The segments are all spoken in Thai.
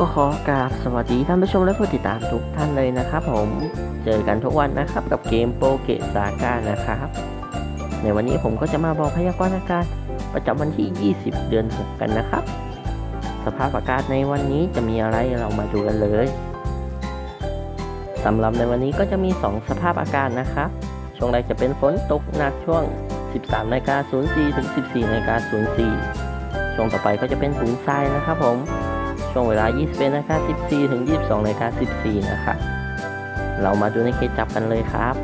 ก็ขอกราบสวัสดีท่านผู้ชมและผู้ติดตามทุกท่านเลยนะครับผมเจอกันทุกวันนะครับกับเกมโปเกตสาก้านะครับ ในวันนี้ผมก็จะมาบอกพยากรณ์อากาศประจำวันที่ 20 เดือน 6 กันนะครับ สภาพอากาศในวันนี้จะมีอะไรเรามาดูกันเลยสำหรับในวันนี้ก็จะมี 2 สภาพอากาศนะครับ ช่วงแรกจะเป็นฝนตกหนักช่วง 13นาฬิกา04ถึง 14นาฬิกา04 ช่วงต่อไปก็จะเป็นถุงทรายนะครับผม ช่วงเวลา 21นาฬิกา14 ถึง 22นาฬิกา14 นะครับเรามาดูในเคจับกันเลยครับ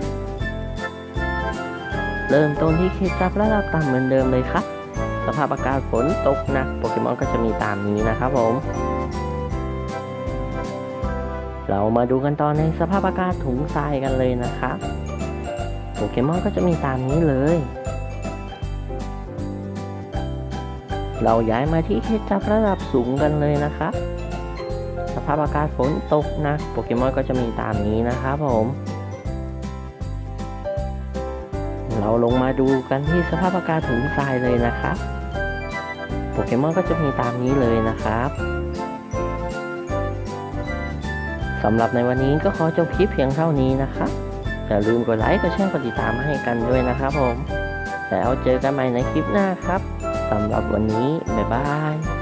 เริ่มต้นที่เคจับระดับต่ำเหมือนเดิมเลยครับ สภาพอากาศฝนตกหนักโปเกมอนก็จะมีตามนี้นะครับผม เรามาดูกันต่อในสภาพอากาศถุงทรายกันเลยนะครับโปเกมอนก็จะมีตามนี้เลย เราย้ายมาที่เคสจับระดับสูงกันเลยนะครับสภาพอากาศฝนตกนักโปเกมอนก็จะมีตามนี้นะครับผม เราลงมาดูกันที่สภาพอากาศถุงทรายเลยนะครับโปเกมอนก็จะมีตามนี้เลยนะครับสำหรับในวันนี้ก็ขอจบคลิปเพียงเท่านี้นะครับอย่าลืมกดไลค์กดแชร์กดติดตามให้กันด้วยนะครับผม แล้วเจอกันใหม่ในคลิปหน้าครับ สำหรับวันนี้ บ๊ายบาย